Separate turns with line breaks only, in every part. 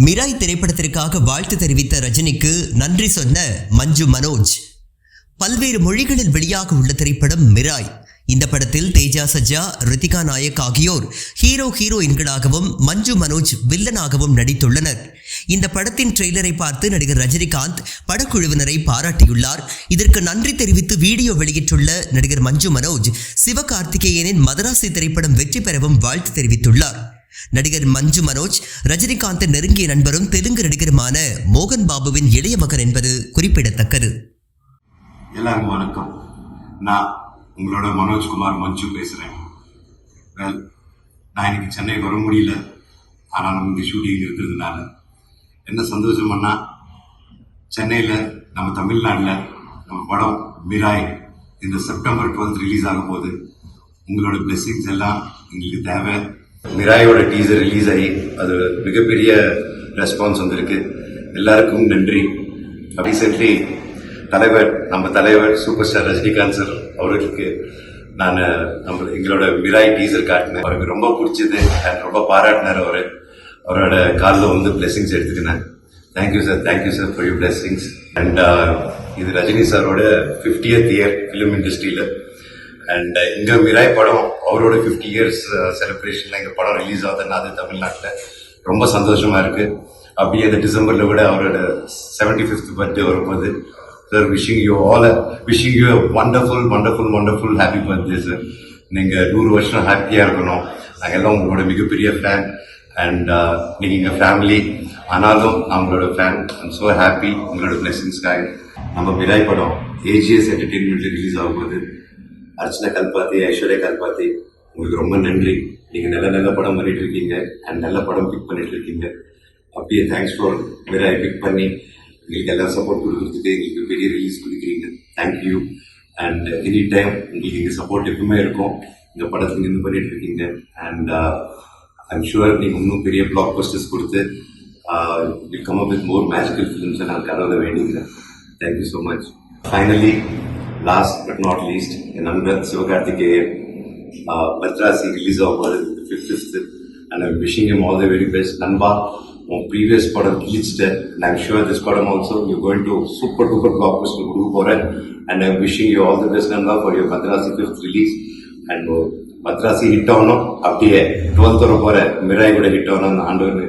Mirai திரைப்படத்திற்காக வாழ்த்து தெரிவித்த ரஜினிக்கு நன்றி சொன்ன மஞ்சு மனோஜ். பல்வேறு மொழிகளில் வெளியாக உள்ள திரைப்படம் மிராய். இந்த படத்தில் தேஜா சஜா ரித்திகா நாயக் ஆகியோர் ஹீரோ ஹீரோயின்களாகவும் மஞ்சு மனோஜ் வில்லனாகவும் நடித்துள்ளனர். இந்த படத்தின் ட்ரெய்லரை பார்த்து நடிகர் ரஜினிகாந்த் படக்குழுவினரை பாராட்டியுள்ளார். இதற்கு நன்றி தெரிவித்து வீடியோ வெளியிட்டுள்ள நடிகர் மஞ்சு மனோஜ் சிவகார்த்திகேயனின் மதராசி திரைப்படம் வெற்றி பெறவும் வாழ்த்து தெரிவித்துள்ளார். நடிகர் மஞ்சு மனோஜ் ரஜினிகாந்தின் நெருங்கிய நண்பரும் தெலுங்கு நடிகருமான மோகன் பாபுவின் இளைய மகன் என்பது குறிப்பிடத்தக்கது.
எல்லாருக்கும் வணக்கம். நான் உங்களோட மனோஜ்குமார் மஞ்சு பேசுகிறேன் வெல் நான் இன்னைக்கு சென்னை வர முடியல. ஆனால் நமக்கு ஷூட்டிங் இருக்கிறதுனால. என்ன சந்தோஷம் சென்னையில் நம்ம தமிழ்நாட்டில் நம்ம படம் மிராய் இந்த செப்டம்பர் டுவெல்த் ரிலீஸ் ஆகும் போது உங்களோட பிளெஸ்ஸிங்ஸ் எல்லாம் எங்களுக்கு தேவை. மிராயோட டீசர் ரிலீஸ் ஆகி அது மிகப்பெரிய ரெஸ்பான்ஸ் வந்திருக்கு. எல்லாருக்கும் நன்றி. ரீசெண்ட்லி தலைவர் நம்ம தலைவர் சூப்பர் ஸ்டார் ரஜினிகாந்த் சார் அவர்களுக்கு நான் நம்ம எங்களோட மிராய் டீசர் காட்டினேன் அவருக்கு ரொம்ப பிடிச்சது ரொம்ப பாராட்டினார் அவர். அவரோட காலில் வந்து blessings எடுத்துக்கினேன். Thank you sir thank you sir for you blessings and இது ரஜினி சாரோட ஃபிஃப்டியத் இயர் ஃபிலிம் இண்டஸ்ட்ரியில் அண்ட் uh, இங்க மிராய் படம் அவரோட ஃபிஃப்டி இயர்ஸ் செலிப்ரேஷன்ல எங்கள் படம் ரிலீஸ் ஆகுதுன்னா அது தமிழ்நாட்டில் ரொம்ப சந்தோஷமா இருக்கு. அப்படியே இந்த டிசம்பர்ல விட அவரோட செவன்டி ஃபிஃப்த் பர்த்டே வரும்போது sir wishing you all wishing you wonderful wonderful wonderful happy birthday sir நீங்கள் நூறு வருஷம் ஹாப்பியாக இருக்கணும். நாங்கள் எல்லாம் உங்களோட மிகப்பெரிய ஃபேன் அண்ட் நீங்கள் எங்கள் ஃபேமிலி ஆனாலும் நம்மளோட ஃபேன் ஐம் ஸோ ஹாப்பி உங்களோட பிளெஸிங்ஸ்க்காக நம்ம விராய் படம் ஏஜிஎஸ் என்டர்டெயின்மெண்ட்டில் ரிலீஸ் ஆகும்போது அர்ச்சனா கல்பாத்தி ஐஸ்வர்யா கல்பாத்தி உங்களுக்கு ரொம்ப நன்றி. நீங்கள் நல்ல நல்ல படம் பண்ணிட்டு இருக்கீங்க. அண்ட் நல்ல படம் பிக் பண்ணிட்டு இருக்கீங்க. அப்படியே தேங்க்ஸ் ஃபார் வேற பிக் பண்ணி எங்களுக்கு எல்லாம் சப்போர்ட் கொடுக்குறதுக்கு எங்களுக்கு பெரிய ரிலீஸ் கொடுக்குறீங்க. தேங்க்யூ அண்ட் எனி டைம் உங்களுக்கு எங்கள் சப்போர்ட் எப்பவுமே இருக்கும். இந்த படத்தில் நின்று பண்ணிட்டு இருக்கீங்க. அண்ட் ஐம் ஷுவர் நீங்கள் இன்னும் பெரிய பிளாக் பஸ்டர்ஸ் கொடுத்து will come up with more magical ஃபிலிம்ஸை நான் கடவுளை வேண்டிக்கிறேன் thank you so much finally last but not least என் நண்பர் சிவகார்த்திகேயன் பத்ராசி ரிலீஸ் ஆகும்போது fifth fifth and I'm wishing em all the very best நண்பா உன் ப்ரீவியஸ் படம் கிழிச்சிட்டேன் அண்ட் ஐம் ஷுவர் திஸ் படம் also you going to super duper blockbuster கொடுக்க போகிறேன் and I'm wishing you all the best நண்பா for your Madharaasi fifth release and Madharaasi hit ஆகணும் அப்படியே டுவெல்த் வர போகிற மிராய் கூட ஹிட் ஆகணும்னு ஆண்டவர்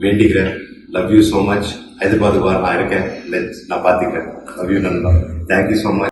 வேண்டிக்கிறேன் love you so much Hyderabad நான் இருக்கேன் Let's- நான் பார்த்துக்கிறேன் லவ் யூ நண்பா தேங்க்யூ ஸோ மச்